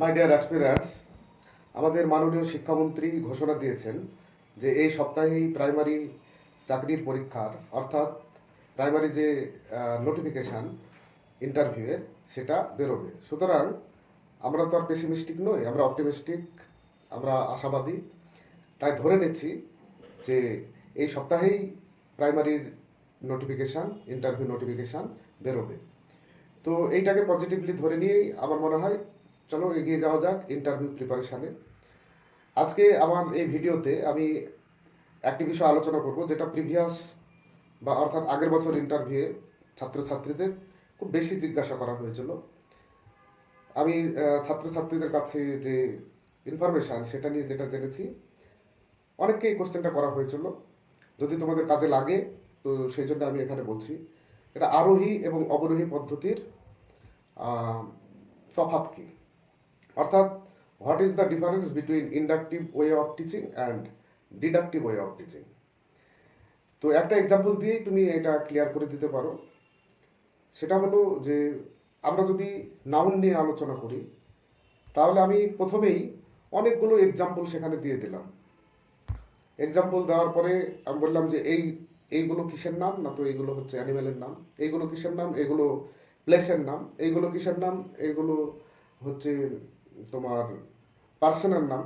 My dear অ্যাসপিরান্টস আমাদের মাননীয় শিক্ষামন্ত্রী ঘোষণা দিয়েছেন যে এই সপ্তাহেই প্রাইমারি চাকরির পরীক্ষার, অর্থাৎ প্রাইমারি যে নোটিফিকেশান ইন্টারভিউয়ের সেটা বেরোবে। সুতরাং আমরা তো আর পেসিমিস্টিক নই, আমরা অপটিমিস্টিক আমরা আশাবাদী। তাই ধরে নিচ্ছি যে এই সপ্তাহেই প্রাইমারির নোটিফিকেশান ইন্টারভিউ নোটিফিকেশান বেরোবে। তো এইটাকে পজিটিভলি ধরে নিয়েই আমার মনে হয় চলো, এগিয়ে যাওয়া যাক ইন্টারভিউ প্রিপারেশানে আজকে আমার এই ভিডিওতে আমি একটি বিষয় আলোচনা করব, যেটা প্রিভিয়াস বা অর্থাৎ আগের বছর ইন্টারভিউয়ে ছাত্রছাত্রীদের খুব বেশি জিজ্ঞাসা করা হয়েছিল। আমি ছাত্রছাত্রীদের কাছে যে ইনফরমেশান সেটা নিয়ে যেটা জেনেছি অনেককে এই কোশ্চেনটা করা হয়েছিল। যদি তোমাদের কাজে লাগে, তো সেই জন্য আমি এখানে বলছি, এটা আরোহী এবং অবরোহী পদ্ধতির তফাৎ কি? অর্থাৎ what is the difference between inductive way of teaching and deductive way of teaching তো একটা এক্সাম্পল দিয়েই তুমি এটা ক্লিয়ার করে দিতে পারো। সেটা হলো যে, আমরা যদি নাউন নিয়ে আলোচনা করি, তাহলে আমি প্রথমেই অনেকগুলো এক্সাম্পল সেখানে দিয়ে দিলাম। এক্সাম্পল দেওয়ার পরে আমি বললাম যে, এই, এইগুলো কিসের নাম? না তো এইগুলো হচ্ছে অ্যানিমেলের নাম। এইগুলো কিসের নাম? এগুলো প্লেসের নাম। এইগুলো কিসের নাম? এইগুলো হচ্ছে তোমার পার্সনের নাম।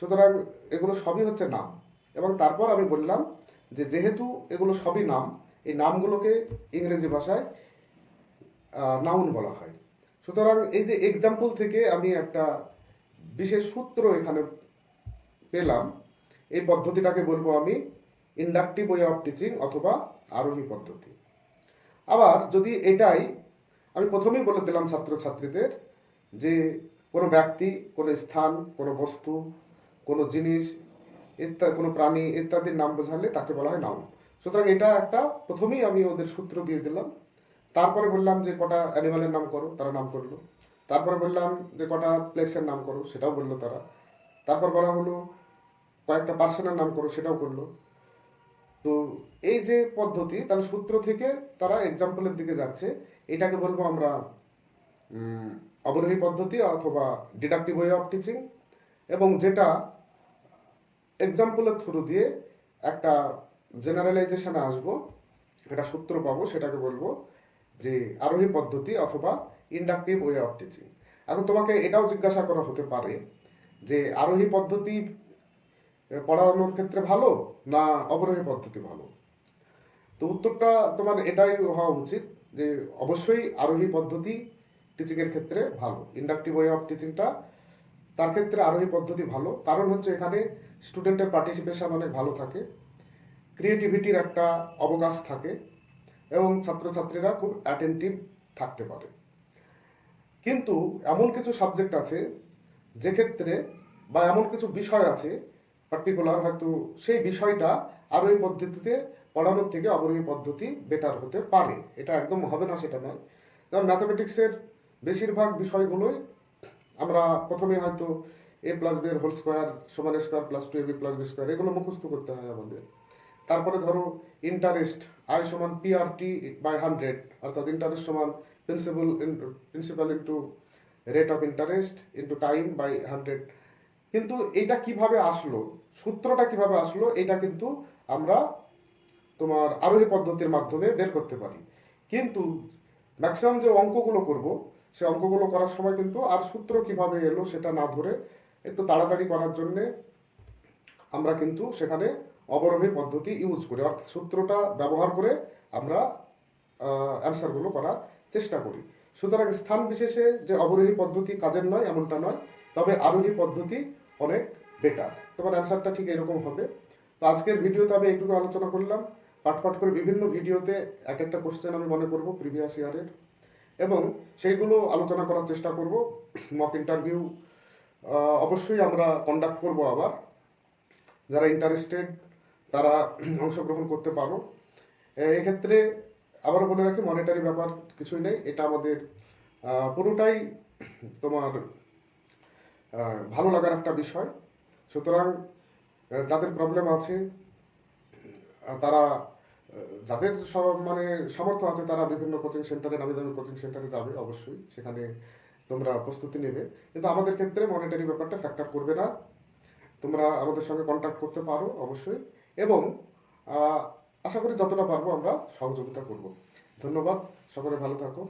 সুতরাং এগুলো সবই হচ্ছে নাম। এবং তারপর আমি বললাম যে যেহেতু এগুলো সবই নাম, এই নামগুলোকে ইংরেজি ভাষায় নাউন বলা হয়। সুতরাং এই যে এক্সাম্পল থেকে আমি একটা বিশেষ সূত্র এখানে পেলাম, এই পদ্ধতিটাকে বলব আমি ইন্ডাকটিভ ওয়ে অফ টিচিং অথবা আরোহী পদ্ধতি। আবার যদি এটাই, আমি প্রথমেই বলে দিলাম ছাত্রছাত্রীদের যে কোনো ব্যক্তি, কোনো স্থান, কোনো বস্তু, কোনো জিনিস, ইত্যাদি, কোনো প্রাণী ইত্যাদির নাম বোঝালে তাকে বলা হয় নাউন সুতরাং এটা একটা প্রথমেই আমি ওদের সূত্র দিয়ে দিলাম। তারপরে বললাম যে কটা অ্যানিমালের নাম করো, তারা নাম করল। তারপরে বললাম যে কটা প্লেসের নাম করো, সেটাও বলল তারা। তারপর বলা হলো, কয়েকটা পার্সনের নাম করো, সেটাও করল। তো এই যে পদ্ধতি, তাহলে সূত্র থেকে তারা এক্সাম্পলের দিকে যাচ্ছে। এটাকে বলব আমরা অবরোহী পদ্ধতি অথবা ডিডাকটিভ ওয়ে অফ টিচিং এবং যেটা এক্সাম্পলের থ্রু দিয়ে একটা জেনারেলাইজেশনে আসব, একটা সূত্র পাবো, সেটাকে বলব যে আরোহী পদ্ধতি অথবা ইন্ডাকটিভ ওয়ে অফ টিচিং এখন তোমাকে এটাও জিজ্ঞাসা করা হতে পারে যে আরোহী পদ্ধতি পড়ানোর ক্ষেত্রে ভালো না অবরোহী পদ্ধতি ভালো? তো উত্তরটা তোমার এটাই হওয়া উচিত যে অবশ্যই আরোহী পদ্ধতি টিচিংয়ের ক্ষেত্রে ভালো। ইন্ডাকটিভ ওয়ে অফ টিচিংটা তার ক্ষেত্রে আরোহী পদ্ধতি ভালো। কারণ হচ্ছে এখানে স্টুডেন্টের পার্টিসিপেশন অনেক ভালো থাকে। ক্রিয়েটিভিটির একটা অবকাশ থাকে এবং ছাত্রছাত্রীরা খুব অ্যাটেন্টিভ থাকতে পারে। কিন্তু এমন কিছু সাবজেক্ট আছে যে ক্ষেত্রে বা এমন কিছু বিষয় আছে পার্টিকুলার হয়তো সেই বিষয়টা আরোহী পদ্ধতিতে পড়ানোর থেকে অবরোহী পদ্ধতি বেটার হতে পারে। এটা একদম হবে না, সেটা নয়। যেমন ম্যাথামেটিক্সের বেশিরভাগ বিষয়গুলোই আমরা প্রথমে হয়তো এ প্লাস বি এর হোল স্কোয়ার সমান square plus two A B plus B square এগুলো মুখস্থ করতে হয় আমাদের। তারপরে ধরো ইন্টারেস্ট আই সমান P R T by hundred অর্থাৎ ইন্টারেস্ট সমান principal principal into rate of interest into time by hundred কিন্তু এইটা কীভাবে আসলো? সূত্রটা কীভাবে আসলো? এটা কিন্তু আমরা তোমার আরোহী পদ্ধতির মাধ্যমে বের করতে পারি। কিন্তু ম্যাক্সিমাম যে অঙ্কগুলো করব সে অঙ্কগুলো করার সময় কিন্তু আর সূত্র কীভাবে এলো সেটা না ধরে একটু তাড়াতাড়ি করার জন্যে আমরা কিন্তু সেখানে অবরোহী পদ্ধতি ইউজ করি। অর্থাৎ সূত্রটা ব্যবহার করে আমরা অ্যান্সারগুলো করার চেষ্টা করি। সুতরাং স্থান বিশেষে যে অবরোহী পদ্ধতি কাজের নয়, এমনটা নয়, তবে আরোহী পদ্ধতি অনেক বেটার তোমার অ্যান্সারটা ঠিক এরকম হবে। তো আজকের ভিডিওতে আমি এইটুকু আলোচনা করলাম। পাট করে বিভিন্ন ভিডিওতে এক একটা কোশ্চেন আমি মনে করব প্রিভিয়াস ইয়ারের এবং সেইগুলো আলোচনা করার চেষ্টা করব মক ইন্টারভিউ অবশ্যই আমরা কন্ডাক্ট করব আবার। যারা ইন্টারেস্টেড তারা অংশগ্রহণ করতে পারো। এক্ষেত্রে আবার বলে রাখি মনিটারি ব্যাপার কিছুই নেই। এটা আমাদের পুরোটাই তোমার ভালো লাগার একটা বিষয়। সুতরাং যাদের প্রবলেম আছে তারা যাদের মানে সামর্থ্য আছে, তারা বিভিন্ন কোচিং সেন্টারে নামি দামি কোচিং সেন্টারে যাবে অবশ্যই। সেখানে তোমরা প্রস্তুতি নেবে। কিন্তু আমাদের ক্ষেত্রে মনিটারি ব্যাপারটা ফ্যাক্টর করবে না। তোমরা আমাদের সঙ্গে কন্ট্যাক্ট করতে পারো অবশ্যই। এবং আশা করি যতটা পারব আমরা সহযোগিতা করব। ধন্যবাদ। সকলে ভালো থাকো।